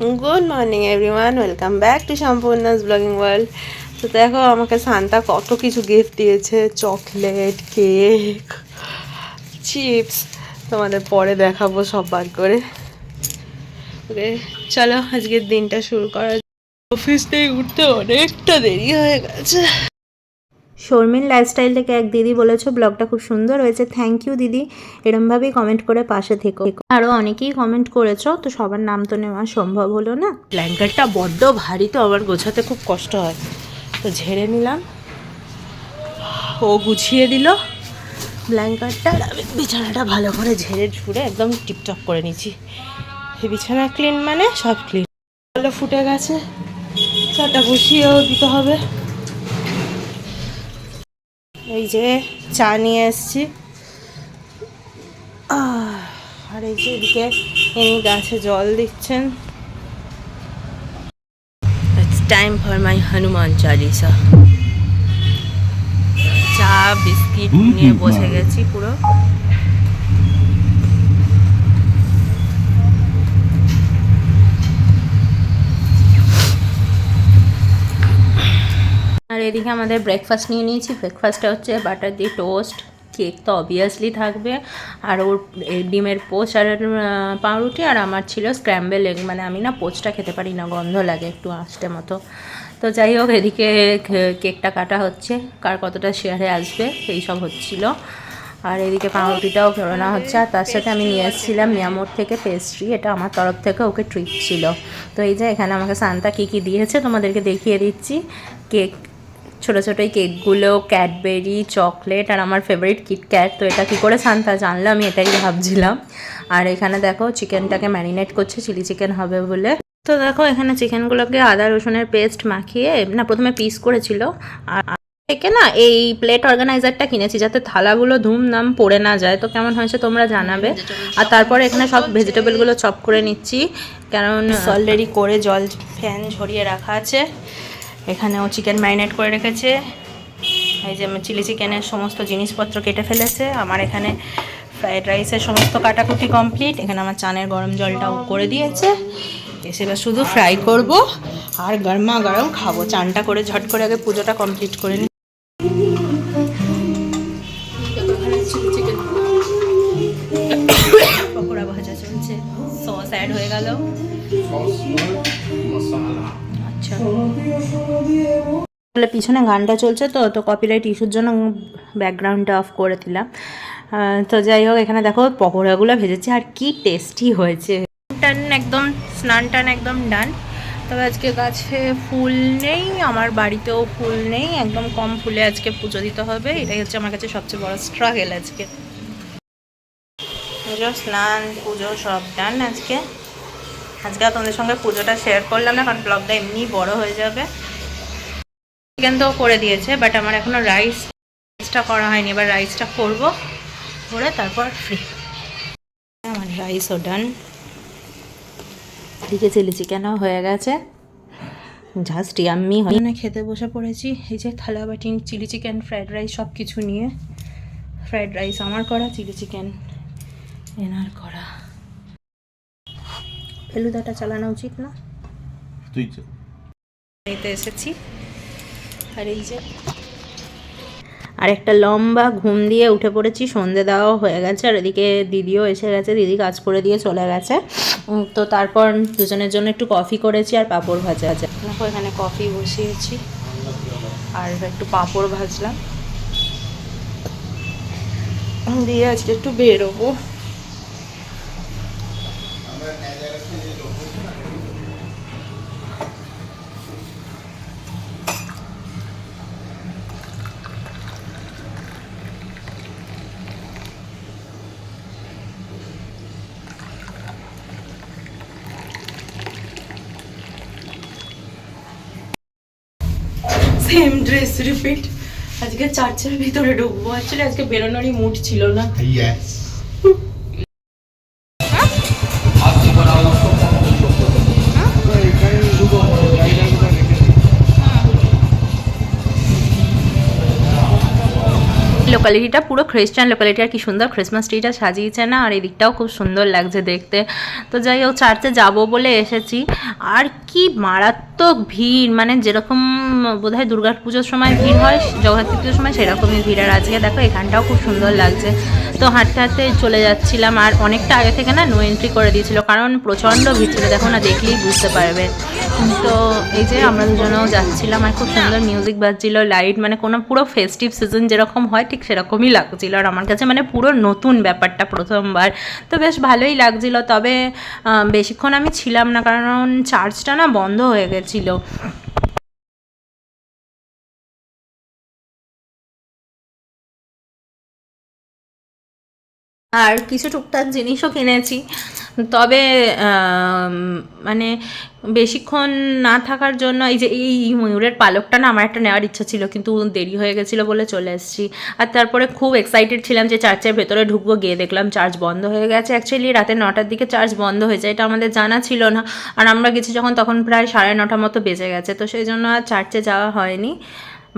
Good morning everyone welcome back to Sampurna's blogging world তো দেখো, আমাকে সান্তা কত কিছু গিফট দিয়েছে চকলেট কেক চিপস তোমাদের পরে দেখাবো সব বার করে। ওকে চলো, আজকের দিনটা শুরু করা অফিস থেকে উঠতে অনেকটা দেরি হয়ে গেছে। শর্মিন লাইফস্টাইল থেকে এক দিদি বলেছ ব্লগটা খুব সুন্দর হয়েছে থ্যাংক ইউ দিদি। এরমভাবেই কমেন্ট করে পাশে থেকো। আরও অনেকেই কমেন্ট করেছ, তো সবার নাম তো নেওয়া সম্ভব হলো না। ব্ল্যাঙ্কেটটা বড্ড ভারী তো আমার গোছাতে খুব কষ্ট হয়। তো ঝেড়ে নিলাম। ও গুছিয়ে দিল। ব্ল্যাঙ্কেটটা আমি বিছানাটা ভালো করে ঝেড়ে ঝুড়ে একদম টিপটপ করে নিচ্ছি। বিছানা ক্লিন মানে সব ক্লিন ফুটে গেছে। চাটা বসিয়েও দিতে হবে। এই যে চা নিয়ে এসছি। আর এই যে এদিকে ইনি গাছে জল দিচ্ছেন। It's time for my Hanuman Chalisa চা বিস্কিট নিয়ে বসে গেছি পুরো। আর এদিকে আমাদের ব্রেকফাস্ট নিয়ে নিয়েছি। ব্রেকফাস্টটা হচ্ছে বাটার দিয়ে টোস্ট কেক তো অবভিয়াসলি থাকবে। আর ওর ডিমের পোচ আর পাউরুটি আর আমার ছিল স্ক্র্যাম্বেল এগ মানে আমি না পোচটা খেতে পারি না, গন্ধ লাগে একটু আঁশটে মতো। তো যাই হোক, এদিকে কেকটা কাটা হচ্ছে। কার কতটা শেয়ারে আসবে এই সব হচ্ছিল। আর এদিকে পাউরুটিটাও ঘোরানো হচ্ছে। আর তার সাথে আমি নিয়ে এসেছিলাম মিয়ামোর থেকে পেস্ট্রি এটা আমার তরফ থেকে ওকে ট্রিট ছিল। তো এই যে এখানে আমাকে সান্তা কী কী দিয়েছে, তোমাদেরকে দেখিয়ে দিচ্ছি। কেক ছোটো ছোটো এই কেকগুলো, ক্যাডবেরি, চকলেট আর আমার ফেভারিট কিটক্যাট তো এটা কী করে শান্তা জানলো? আমি এটাই ভাবছিলাম। আর এখানে দেখো চিকেনটাকে ম্যারিনেট করছে চিলি চিকেন হবে বলে। তো দেখো, এখানে চিকেনগুলোকে আদা, রসুনের পেস্ট মাখিয়ে, না, প্রথমে পিস করেছিল। আর থেকে না, এই প্লেট অর্গানাইজারটা কিনেছি যাতে থালাগুলো ধুমধাম পড়ে না যায়। তো কেমন হয়েছে তোমরা জানাবে। আর তারপরে এখানে সব ভেজিটেবলগুলো চপ করে নিচ্ছি। কারণ অলরেডি করে জল ফ্যান ঝরিয়ে রাখা আছে। এখানেও চিকেন ম্যারিনেট করে রেখেছে। এই যে চিলি চিকেনের সমস্ত জিনিসপত্র কেটে ফেলেছে। আমার এখানে ফ্রাইড রাইসের সমস্ত কাটাকুটি কমপ্লিট এখানে আমার চানের গরম জলটাও করে দিয়েছে। এসে শুধু ফ্রাই করব আর গরমা গরম খাব। চানটা করে ঝট করে আগে পুজোটা কমপ্লিট করে নিই পকোড়া ভাজা চলছে। সস অ্যাড হয়ে গেল। আচ্ছা। পিছনে গানটা চলছে তো তো কপিরাইট ইস্যুর জন্য ব্যাকগ্রাউন্ডটা অফ করে দিলাম। তো যাই হোক এখানে দেখো পকোড়াগুলো ভেজেছে আর কি টেস্টি হয়েছে। টান একদম স্নান টান একদম ডান তবে আজকে গাছে ফুল নেই আমার বাড়িতেও ফুল নেই একদম কম ফুলে আজকে পুজো দিতে হবে এটাই হচ্ছে আমার কাছে সবচেয়ে বড় স্ট্রাগল আজকে। পুজো স্নান পুজো সব ডান আজকে। আজকে আর তোমাদের সঙ্গে পুজোটা শেয়ার করলাম না কারণ ব্লগটা এমনি বড় হয়ে যাবে। চিকেন তো করে দিয়েছে বাট আমার এখনও রাইস রাইসটা করা হয়নি এবার রাইসটা করব করে তারপর ফ্রি আমার রাইসও ডান এদিকে চিলি চিকেনও হয়ে গেছে। জাস্ট ইয়াম্মি হয়। এখানে খেতে বসে পড়েছি এই যে থালা বাটি চিলি চিকেন ফ্রাইড রাইস সব কিছু নিয়ে। ফ্রাইড রাইস আমার করা চিলি চিকেন এনার করা। ফেলুদাটা চালানো উচিত না। তুই নিতে এসেছি। আর এই যে আর একটা লম্বা ঘুম দিয়ে উঠে পড়েছি সন্ধে দেওয়াও হয়ে গেছে আর এদিকে দিদিও এসে গেছে দিদি কাজ করে দিয়ে চলে গেছে। তো তারপর দুজনের জন্য একটু কফি করেছি আর পাঁপড় ভাজা আছে। দেখো এখানে কফি বসিয়েছি। আর একটু পাঁপড় ভাজলাম। দিয়ে আজকে একটু বেরোবো। সেম ড্রেস রিপিট আজকে চার্চের ভিতরে ঢুকবো। অ্যাকচুয়ালি আজকে বেরোনোরই মুড ছিল না। লোকালিটিটা পুরো খ্রিস্টান লোকালিটি আর কি সুন্দর ক্রিসমাস ট্রিটা সাজিয়েছে না আর এদিকটাও খুব সুন্দর লাগছে দেখতে। তো যাই হোক চার্চে যাব বলে এসেছি। আর কি মারাত্মক ভিড় মানে যেরকম বোধ হয় দুর্গা পুজোর সময় ভিড় হয় জগদ্ধাত্রী পুজোর সময় সেরকমই ভিড়। আর আজকে দেখো এখানটাও খুব সুন্দর লাগছে। তো হাঁটতে হাঁটতে চলে যাচ্ছিলাম আর অনেকটা আগে থেকে না নো এন্ট্রি করে দিয়েছিল, কারণ প্রচণ্ড ভিড় দেখো না, দেখলেই বুঝতে পারবে। তো এই যে আমরা দুজনেও যাচ্ছিলাম আর খুব সুন্দর মিউজিক বাজছিল লাইট মানে কোনো পুরো ফেস্টিভ সিজন যেরকম হয়, ঠিক সেরকমই লাগছিল। আর আমার কাছে মানে পুরো নতুন ব্যাপারটা প্রথমবার। তো বেশ ভালোই লাগছিল, তবে বেশিক্ষণ আমি ছিলাম না, কারণ চার্জটা না বন্ধ হয়ে গেছিল। আর কিছু টুকটাক জিনিসও কিনেছি। তবে মানে বেশিক্ষণ না থাকার জন্য এই যে এই ময়ূরের পালকটা না আমার একটা নেওয়ার ইচ্ছা ছিল, কিন্তু দেরি হয়ে গেছিল বলে চলে এসেছি। আর তারপরে খুব এক্সাইটেড ছিলাম যে চার্চের ভেতরে ঢুকবো, গিয়ে দেখলাম চার্জ বন্ধ হয়ে গেছে। অ্যাকচুয়ালি রাতে নটার দিকে চার্জ বন্ধ হয়ে যায়, এটা আমাদের জানা ছিল না। আর আমরা গেছি যখন, তখন প্রায় সাড়ে নটা মতো বেজে গেছে। তো সেই জন্য আর চার্চে যাওয়া হয়নি।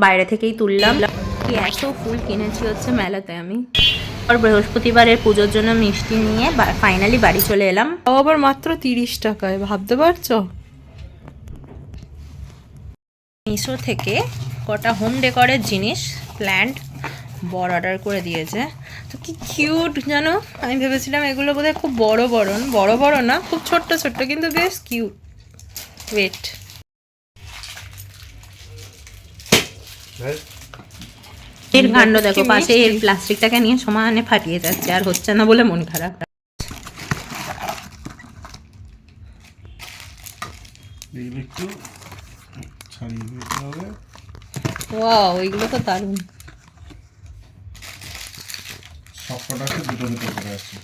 বাইরে থেকেই তুললাম। কি এত ফুল কিনেছি হচ্ছে মেলাতে আমি? আর বৃহস্পতিবারের পুজোর জন্য মিষ্টি নিয়ে ফাইনালি বাড়ি চলে এলাম। তাও আবার মাত্র তিরিশ টাকায় ভাবতে পারছ? মিশো থেকে কটা হোম ডেকোরের জিনিস প্ল্যান্ট বড় অর্ডার করে দিয়েছে। তো কি কিউট জানো? আমি ভেবেছিলাম এগুলো বোধহয় খুব বড় বড় না বড় বড় না খুব ছোট্ট ছোট্ট কিন্তু বেশ কিউট ওয়েট এর কাণ্ড দেখো পাশে এর প্লাস্টিকটাকে নিয়ে সমানে ফাটিয়ে যাচ্ছে আর হচ্ছে না বলে মন খারাপ। এগুলো একটু ছাড়িয়ে দিতে হবে। ওয়াও এগুলো তো দারুণ। সব দুটো দুটো করে আছে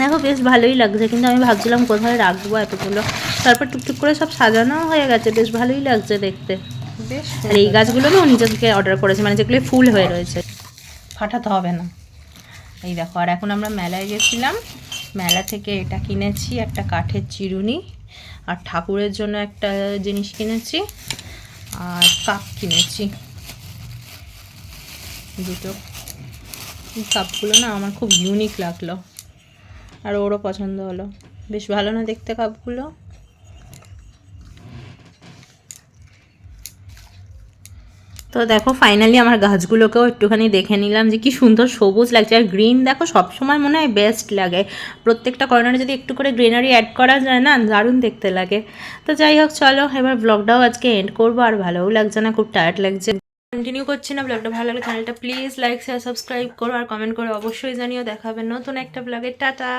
দেখো বেশ ভালোই লাগছে কিন্তু আমি ভাবছিলাম কোথায় রাখব এতগুলো। তারপর টুকটুক করে সব সাজানো হয়ে গেছে বেশ ভালোই লাগছে দেখতে। আর এই গাছগুলো না নিজে থেকে অর্ডার করেছে মানে যেগুলো ফুল হয়ে রয়েছে। ফাটাতে হবে না। এই দেখো আর এখন আমরা মেলায় গেছিলাম। মেলা থেকে এটা কিনেছি একটা কাঠের চিরুনি আর ঠাকুরের জন্য একটা জিনিস কিনেছি আর কাপ কিনেছি। দুটো। কাপগুলো না আমার খুব ইউনিক লাগল। আর ওরও পছন্দ হলো। বেশ ভালো না দেখতে কাপগুলো? তো দেখো ফাইনালি আমার গাছগুলোকেও একটুখানি দেখে নিলাম যে কি সুন্দর সবুজ লাগছে। আর গ্রিন দেখো, সবসময় মনে হয় বেস্ট লাগে। প্রত্যেকটা কর্নারে যদি একটু করে গ্রিনারি অ্যাড করা যায় না, দারুণ দেখতে লাগে। তো যাই হোক, চলো, এবার ব্লগটাও আজকে এন্ড করব। আর ভালোও লাগছে না, খুব টায়ার্ড লাগছে। কন্টিনিউ করছি না ব্লগটা ভালো লাগলে চ্যানেলটা প্লিজ লাইক শেয়ার সাবস্ক্রাইব করো। আর কমেন্ট করে অবশ্যই জানিও, দেখাবে নতুন একটা ব্লগের টাটা!